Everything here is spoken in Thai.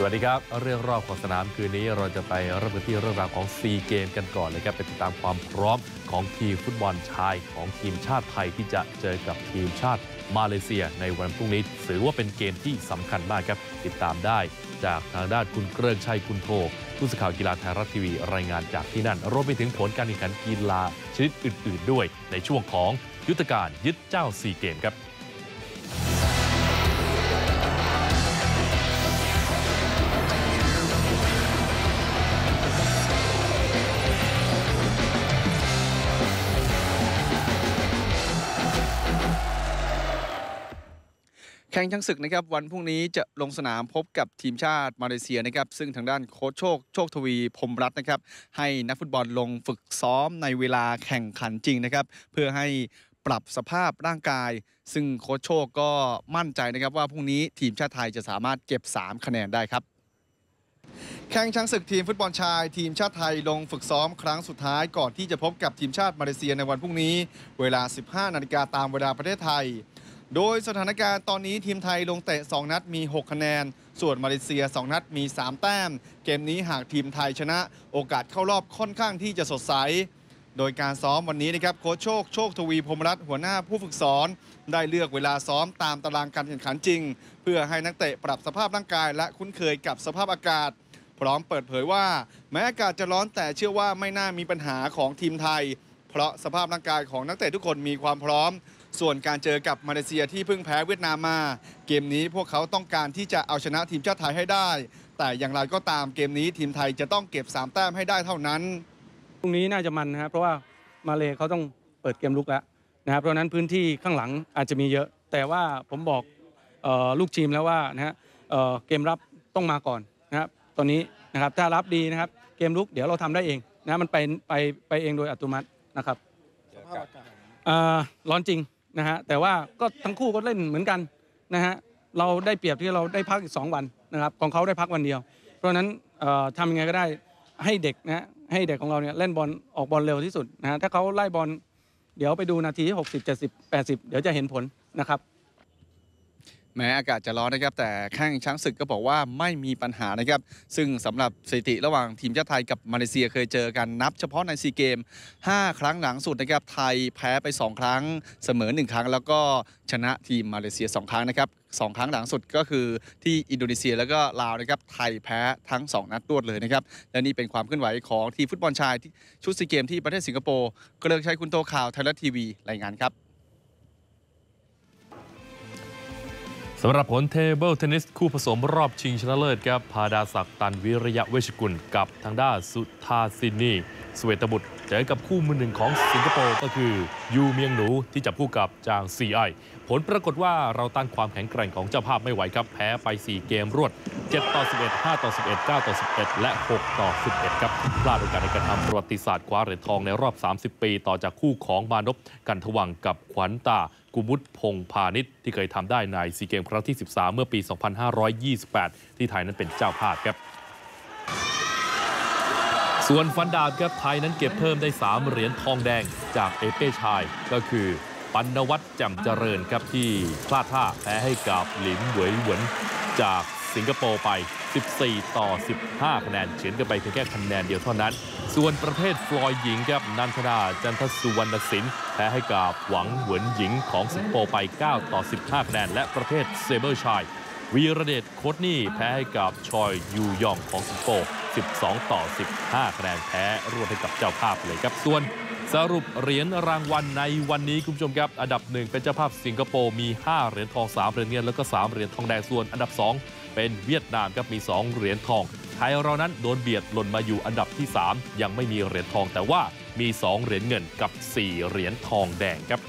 สวัสดีครับ เรื่องรอบของสนามคืนนี้เราจะไปเริ่มกันที่เรื่องราวของซีเกมกันก่อนเลยครับไปติดตามความพร้อมของทีมฟุตบอลชายของทีมชาติไทยที่จะเจอกับทีมชาติมาเลเซีย ในวันพรุ่งนี้ถือว่าเป็นเกมที่สำคัญมากครับติดตามได้จากทางด้านคุณเกริงชัยคุณโทผู้สื่อข่าวกีฬาไทยรัฐทีวีรายงานจากที่นั่นรวมไปถึงผลการแข่งขันกีฬาชนิดอื่น ๆ ด้วย ในช่วงของยุทธการยึดเจ้าซีเกมครับ ข่งช้างศึกนะครับวันพรุ่งนี้จะลงสนามพบกับทีมชาติมาเลเซียนะครับซึ่งทางด้านโค้ชโชคโชคทวีพรมรัตน์นะครับให้นักฟุตบอลลงฝึกซ้อมในเวลาแข่งขันจริงนะครับเพื่อให้ปรับสภาพร่างกาย ซึ่งโค้ชโชคก็มั่นใจนะครับว่าพรุ่งนี้ทีมชาติไทยจะสามารถเก็บ 3 คะแนนได้ครับแข่งช้างศึกทีมฟุตบอลชาย ทีมชาติไทยลงฝึกซ้อมครั้งสุดท้ายก่อนที่จะพบกับทีมชาติมาเลเซียในวันพรุ่งนี้ เวลา 15 นาฬิกาตามเวลาประเทศไทย โดยสถานการณ์ตอนนี้ทีมไทยลงเตะ 2 นัดมี 6 คะแนน ส่วนมาเลเซีย 2 นัดมี 3 แต้ม เกมนี้หากทีมไทยชนะ โอกาสเข้ารอบค่อนข้างที่จะสดใส โดยการซ้อมวันนี้นะครับโค้ชโชคโชคทวีพรหมรัตน์หัวหน้าผู้ฝึกสอน ได้เลือกเวลาซ้อมตามตารางการแข่งขันจริง เพื่อให้นักเตะปรับสภาพร่างกาย และคุ้นเคยกับสภาพอากาศ พร้อมเปิดเผยว่า แม้อากาศจะร้อนแต่เชื่อว่าไม่น่ามีปัญหาของทีมไทย เพราะสภาพร่างกายของนักเตะทุกคนมีความพร้อม ส่วนการเจอกับมาเลเซียที่เพิ่งแพ้เวียดนามมา เกมนี้พวกเขาต้องการที่จะเอาชนะทีมชาติไทยให้ได้ แต่อย่างไรก็ตามเกมนี้ทีมไทยจะต้องเก็บ 3 แต้มให้ได้เท่านั้นพรุ่งนี้น่าจะมันนะครับเพราะว่ามาเลเขาต้องเปิดเกมลุกแล้วนะครับเพราะฉะนั้นพื้นที่ข้างหลังอาจจะมีเยอะ แต่ว่าผมบอกเออลูกทีมแล้วว่านะฮะเอ่อเกมรับต้องมาก่อนนะครับตอนนี้นะครับถ้ารับดีนะครับ เกมลุกเดี๋ยวเราทำได้เองนะมันไปไปไปเองโดยอัตโนมัตินะครับเอ่อร้อนจริง นะฮะแต่ว่าก็ทั้งคู่ก็เล่นเหมือนกันนะฮะเราได้เปรียบที่เราได้พักอีกสองวันนะครับของเขาได้พักวันเดียว เพราะฉะนั้นทำยังไงก็ได้ให้เด็กนะฮะให้เด็กของเราเนี่ยเล่นบอลออกบอลเร็วที่สุดนะฮะถ้าเขาไล่บอลเดี๋ยวไปดูนาทีที่60 70 80 เดี๋ยวจะเห็นผลนะครับ แม้อากาศจะร้อนนะครับ แต่แข้งช้างศึกก็บอกว่าไม่มีปัญหานะครับ ซึ่งสำหรับสถิติระหว่างทีมชาติไทยกับมาเลเซียเคยเจอกันนับเฉพาะในซีเกม 5 ครั้งหลังสุดนะครับ ไทยแพ้ไป 2 ครั้ง เสมอ 1 ครั้ง แล้วก็ชนะทีมมาเลเซีย 2 ครั้งนะครับสองครั้งหลังสุดก็คือที่อินโดนีเซียแล้วก็ลาวนะครับไทยแพ้ทั้ง 2 นัดรวดเลยนะครับ และนี่เป็นความเคลื่อนไหวของทีมฟุตบอลชายที่ชุดซีเกมที่ประเทศสิงคโปร์ ก็เลิกใช้คุณโตข่าวไทยรัฐทีวีรายงานครับ สำหรับผลเทเบิลเทนนิสคู่ผสมรอบชิงชนะเลิศครับพาดาศักดิ์ตันวิริยะเวชกุลกับทางด้านสุธาสินี สเวตบุตรเจอกับคู่มือหนึ่งของสิงคโปร์ก็คือยูเมียงหนูที่จับคู่กับจางซีไอผลปรากฏว่าเราต้านความแข็งแกร่งของเจ้าภาพไม่ไหวครับ แพ้ไป 4 เกมรวด 7 ต่อ 11 5 ต่อ 11 9 ต่อ 11 และ 6 ต่อ 11 ครับพลาดโอกาสในการทำประวัติศาสตร์คว้าเหรียญทองในรอบ 30 ปี ต่อจากคู่ของมานพกันทวังกับขวัญตากุมุตพงพาณิชย์ที่เคยทำได้ในซีเกมครั้งที่ 13 เมื่อปี 2528 ที่ไทยนั้นเป็นเจ้าภาพครับ ส่วนฟันดาบครับไทยนั้นเก็บเพิ่มได้ 3 เหรียญทองแดงจากเอเป้ชายก็คือปัณวัฒน์แจ่มเจริญครับที่พลาดท่าแพ้ให้กับหลินเหวยหวนจากสิงคโปร์ไป 14 ต่อ 15 คะแนนเฉือนกันไปเพียงแค่คะแนนเดียวเท่านั้น ส่วนประเภทฟลอยหญิงครับนันทนาจันทสุวรรณสินแพ้ให้กับหวังเหวินหญิงของสิงคโปร์ไป 9 ต่อ 15 คะแนน และประเภทเซเบอร์ชายวีระเดชโคตนี่แพ้ให้กับชอยยูยองของสิงคโปร์ 12 ต่อ 15คะแนนแพ้รวดให้กับเจ้าภาพเลยครับ ส่วนสรุปเหรียญรางวัลในวันนี้คุณผู้ชมครับอันดับหนึ่งเป็นเจ้าภาพสิงคโปร์มี 5 เหรียญทอง 3 เหรียญเงินแล้วก็ 3 เหรียญทองแดงส่วนอันดับ 2 เป็นเวียดนามครับมี 2 เหรียญทองไทยเรานั้นโดนเบียดหล่นมาอยู่อันดับที่ 3 ยังไม่มีเหรียญทองแต่ว่ามี 2 เหรียญเงินกับ 4 เหรียญทองแดงครับ